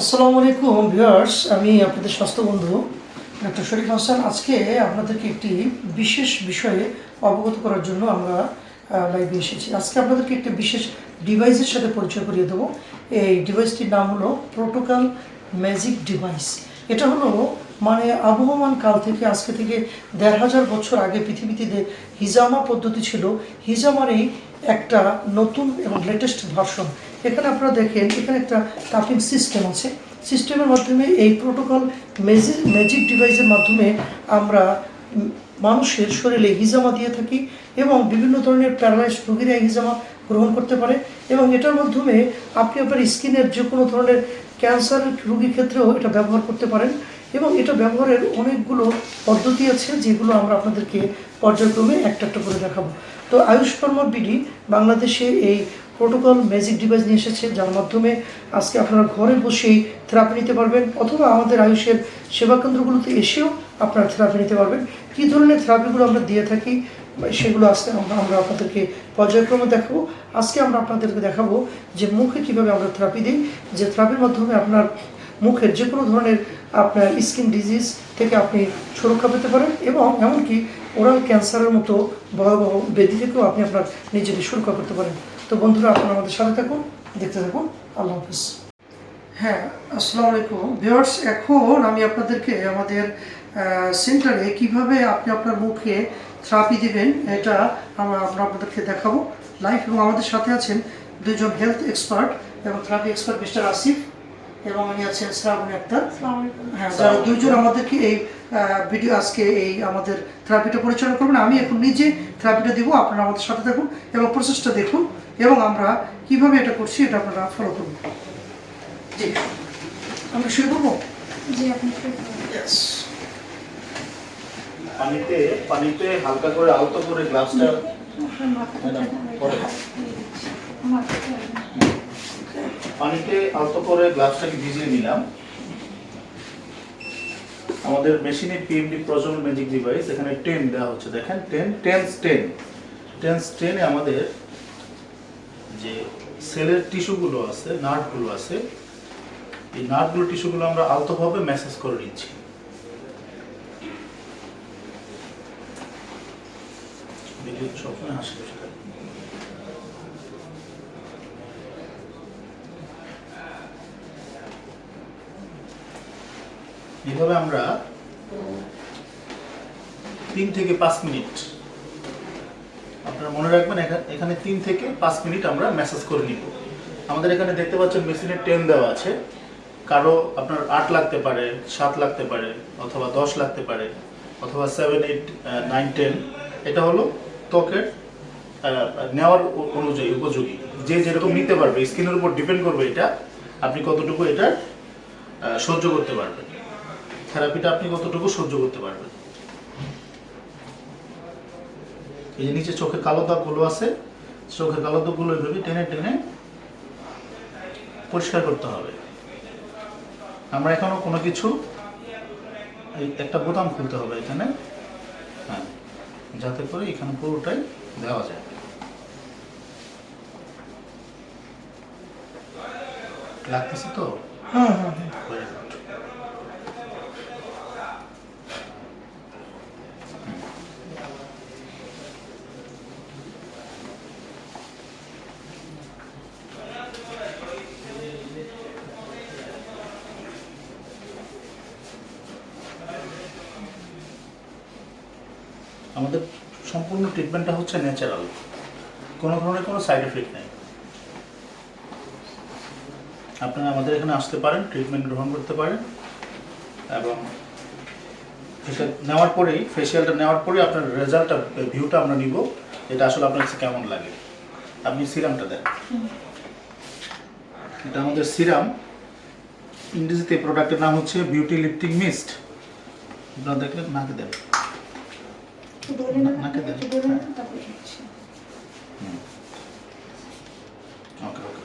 আসসালামু আলাইকুম ভিউয়ার্স, আমি আপনাদের স্বাস্থ্য বন্ধু ডক্টর শরীফ হাসান। আজকে আপনাদেরকে একটি বিশেষ বিষয়ে অবগত করার জন্য আমরা লাইভে এসেছি। আজকে আপনাদেরকে একটি বিশেষ ডিভাইসের সাথে পরিচয় করিয়ে দেবো। এই ডিভাইসটির নাম হলো প্রোটোকল ম্যাজিক ডিভাইস এটা হলো মানে আবহমান কাল থেকে, আজকে থেকে দেড় হাজার বছর আগে পৃথিবীতে হিজামা পদ্ধতি ছিল হিজামারই একটা নতুন এবং লেটেস্ট ভার্সন এখানে আপনারা দেখেন, এখানে একটা টাপিং সিস্টেম আছে। সিস্টেমের মাধ্যমে এই প্রোটোকল ম্যাজিক ম্যাজিক ডিভাইসের মাধ্যমে আমরা মানুষের শরীরে হিজামা দিয়ে থাকি এবং বিভিন্ন ধরনের প্যারালাইজ রোগীরা হিজামা গ্রহণ করতে পারে এবং এটার মাধ্যমে আপনি আপনার স্কিনের যে কোনো ধরনের ক্যান্সার রোগীর ক্ষেত্রেও এটা ব্যবহার করতে পারেন। এবং এটা ব্যবহারের অনেকগুলো পদ্ধতি আছে যেগুলো আমরা আপনাদেরকে পর্যায়ক্রমে একটা একটা করে দেখাবো। তো আয়ুষ বিডি বাংলাদেশে এই প্রোটোকল ম্যাজিক ডিভাইস নিয়ে এসেছে, যার মাধ্যমে আজকে আপনারা ঘরে বসেই থেরাপি নিতে পারবেন অথবা আমাদের আয়ুষের সেবা কেন্দ্রগুলোতে এসেও আপনারা থেরাপি নিতে পারবেন। কী ধরনের থেরাপিগুলো আমরা দিয়ে থাকি, সেগুলো আজকে আমরা আমরা আপনাদেরকে পর্যায়ক্রমে দেখাবো। আজকে আমরা আপনাদেরকে দেখাবো যে মুখে কীভাবে আমরা থেরাপি দিই, যে থেরাপির মাধ্যমে আপনার মুখের যে কোনো ধরনের আপনার স্কিন ডিজিজ থেকে আপনি সুরক্ষা পেতে পারেন এবং এমনকি ওরাল ক্যান্সারের মতো ভয়াবহ ব্যাধি থেকেও আপনি আপনার নিজেকে সুরক্ষা করতে পারেন। তো বন্ধুরা, আপনারা আমাদের সাথে থাকুন, দেখতে থাকুন। আল্লাহ হাফিজ। হ্যাঁ আসসালামু আলাইকুম। ভিউয়ার্স এখন আমি আপনাদেরকে আমাদের সেন্টারে কীভাবে আপনি আপনার মুখে থেরাপি দেবেন, এটা আমরা আপনাদেরকে দেখাবো। লাইভ এবং আমাদের সাথে আছেন দুজন হেলথ এক্সপার্ট এবং থেরাপি এক্সপার্ট মিস্টার আসিফ এবং আমি আছেন শ্রাবণী আক্তার। হ্যাঁ যারা দুইজন আমাদেরকে এই ভিডিও আজকে এই আমাদের থেরাপিটা পরিচালনা করবেন আমি এখন নিজে থেরাপিটা দিব আপনারা আমাদের সাথে থাকুন এবং প্রসেসটা দেখুন এবং আমরা কীভাবে এটা করছি এটা আপনারা ফলো করুন। জি আমরা শুরু করব? জি আপনি শুরু করুন। Yes. পানিতে পানিতে হালকা করে আলতো করে গ্লাসটা আপনার মাথাটা ম্যাডাম, ঠান্ডা হয়ে পরে। যাবে। মাথাটা পানিতে আলতো করে গ্লাসটাকে ভিজিয়ে নিলাম। আমাদের মেশিনে পিএমডি প্রজন্ম ম্যাজিক ডিভাইস এখানে টেন দেওয়া হচ্ছে, দেখেন টেন টেন্স টেন টেন্স টেনে আমাদের যে সেলের টিস্যুগুলো আছে নার্ভগুলো আছে, এই নার্ভগুলো টিস্যুগুলো আমরা আলতোভাবে ম্যাসেজ করে নিচ্ছি। সবসময় হাসি এইভাবে আমরা তিন থেকে পাঁচ মিনিট, আপনারা মনে রাখবেন এখা- এখানে তিন থেকে পাঁচ মিনিট আমরা ম্যাসাজ করে নিব। আমাদের এখানে দেখতে পাচ্ছেন মেশিনে টেন দেওয়া আছে। কারও আপনার আট লাগতে পারে, সাত লাগতে পারে, অথবা দশ লাগতে পারে, অথবা সেভেন এইট নাইন টেন এটা হলো ত্বকের নেওয়ার অনুযায়ী উপযোগী। যে যেরকম নিতে পারবে স্কিনের উপর ডিপেন্ড করবে এটা, আপনি কতটুকু এটা সহ্য করতে পারবেন। থেরাপিটা আপনি কতটুকু সহ্য করতে পারবেন? এই যে নিচে চোখে কালো দাগগুলো আছে, চোখের কালো দাগগুলো এভাবে টেনে টেনে পরিষ্কার করতে হবে। আমরা এখনও কোনো কিছু একটা বোতাম খুলতে হবে এখানে। হ্যাঁ যাতে করে এখানে পুরোটাই দেওয়া যায়। লাগতেছে তো? হুম হুম আমাদের সম্পূর্ণ ট্রিটমেন্টটা হচ্ছে ন্যাচারাল কোনো ধরনের কোনো সাইড এফেক্ট নেই। আপনারা আমাদের এখানে আসতে পারেন ট্রিটমেন্ট গ্রহণ করতে পারেন। এবং এটা নেওয়ার পরেই ফেসিয়ালটা নেওয়ার পরেই আপনার রেজাল্টটা ভিউটা আমরা নিব, এটা আসলে আপনার কাছে কেমন লাগে। আপনি সিরামটা দেন। এটা আমাদের সিরাম ইংরেজিতে প্রোডাক্টের নাম হচ্ছে বিউটি লিফটিং মিস্ট আপনারা দেখলেন নাকে দেন একটু ধরে নেন, নাকে দেন। একটু ধরে নেন, তারপরে দিচ্ছি। ওকে ওকে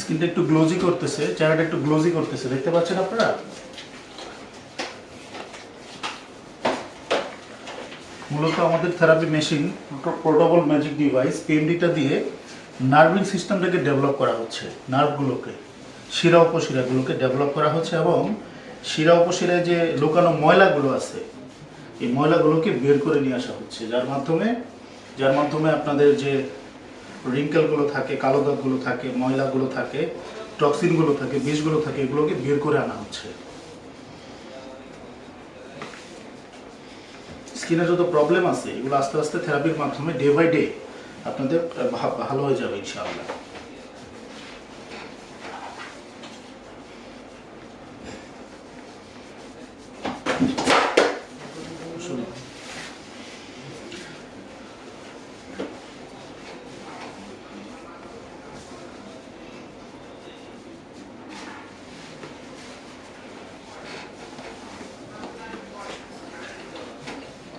স্কিনটা একটু গ্লোজি করতেছে চেহারাটা একটু গ্লোজি করতেছে দেখতে পাচ্ছেন আপনারা মূলত আমাদের therapy machine portable magic device পিএমডিটা দিয়ে নার্ভিং সিস্টেমটাকে ডেভেলপ করা হচ্ছে নার্ভগুলোকে শিরা উপশিরাগুলোকে ডেভেলপ করা হচ্ছে এবং শিরা উপশিরায় যে লুকানো ময়লাগুলো আছে, এই ময়লাগুলোকে বের করে নিয়ে আসা হচ্ছে। যার মাধ্যমে যার মাধ্যমে আপনাদের যে রিঙ্কেলগুলো থাকে, কালো দাগগুলো থাকে, ময়লাগুলো থাকে টক্সিনগুলো থাকে, বিষগুলো থাকে, এগুলোকে বের করে আনা হচ্ছে। স্কিনে যত প্রবলেম আছে, এগুলো আস্তে আস্তে থেরাপির মাধ্যমে ডে বাই ডে আপনাদের ভালো হয়ে যাবে, ইনশাআল্লাহ শুনুন।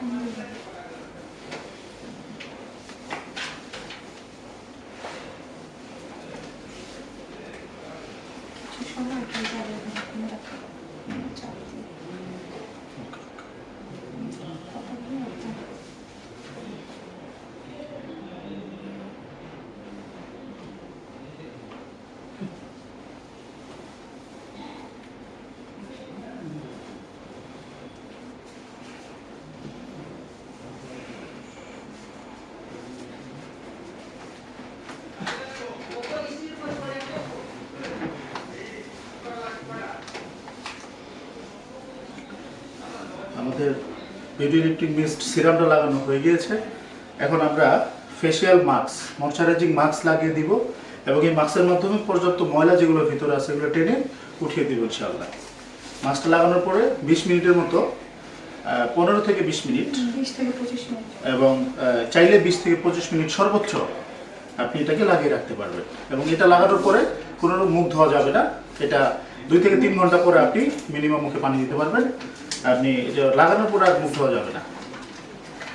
Mm-hmm. লিফটিং মিস্ট সিরামটা লাগানো হয়ে গিয়েছে। এখন আমরা ফেসিয়াল মাস্ক ময়শ্চারাইজিং মাস্ক লাগিয়ে দিব এবং এই মাস্কের মাধ্যমে পর্যাপ্ত ময়লা যেগুলো ভিতরে আছে সেগুলো টেনে উঠিয়ে দিব ইনশাআল্লাহ। মাস্কটা লাগানোর পরে বিশ মিনিটের মতো পনেরো থেকে বিশ মিনিট থেকে পঁচিশ মিনিট। এবং চাইলে বিশ থেকে পঁচিশ মিনিট সর্বোচ্চ আপনি এটাকে লাগিয়ে রাখতে পারবেন। এবং এটা লাগানোর পরে কোনো মুখ ধোয়া যাবে না। এটা দুই থেকে তিন ঘণ্টা পরে আপনি মিনিমাম মুখে পানি দিতে পারবেন। আপনি লাগানোর পরে আর মুখ ধোয়া যাবে না।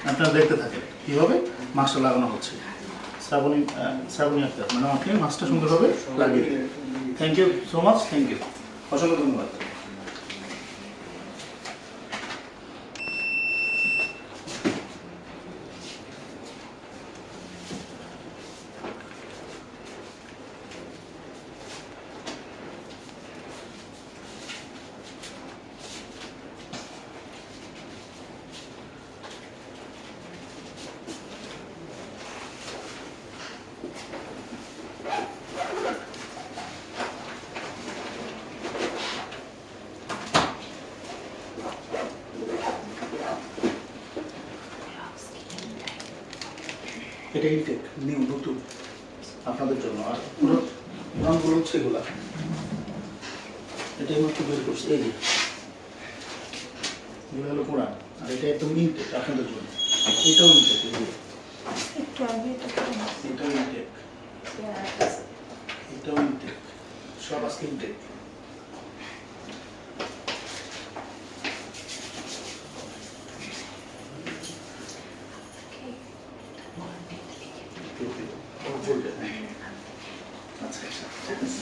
আপনারা দেখতে থাকেন কীভাবে মাছটা লাগানো হচ্ছে। শ্রাবণী শ্রাবণী আক্তার মানে আপনি মাছটা সুন্দরভাবে লাগিয়ে দেবেন thank you so much thank you অসংখ্য ধন্যবাদ। এটা ইনটেক নিউ নতুন আপনাদের জন্য। আর পুরো রঙগুলো হচ্ছে এগুলা। এটা মাত্র বের করছে এই যে। এগুলো হলো পুরান আর এটা একদম ইনটেক আপনাদের জন্য। এটাও ইনটেক এই যে। এটাও ইনটেক এটাও ইনটেক সব আজকে ইনটেক আচ্ছা আচ্ছা ঠিক আছে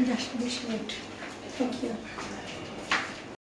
Just বিশ মিনিট থ্যাংক ইউ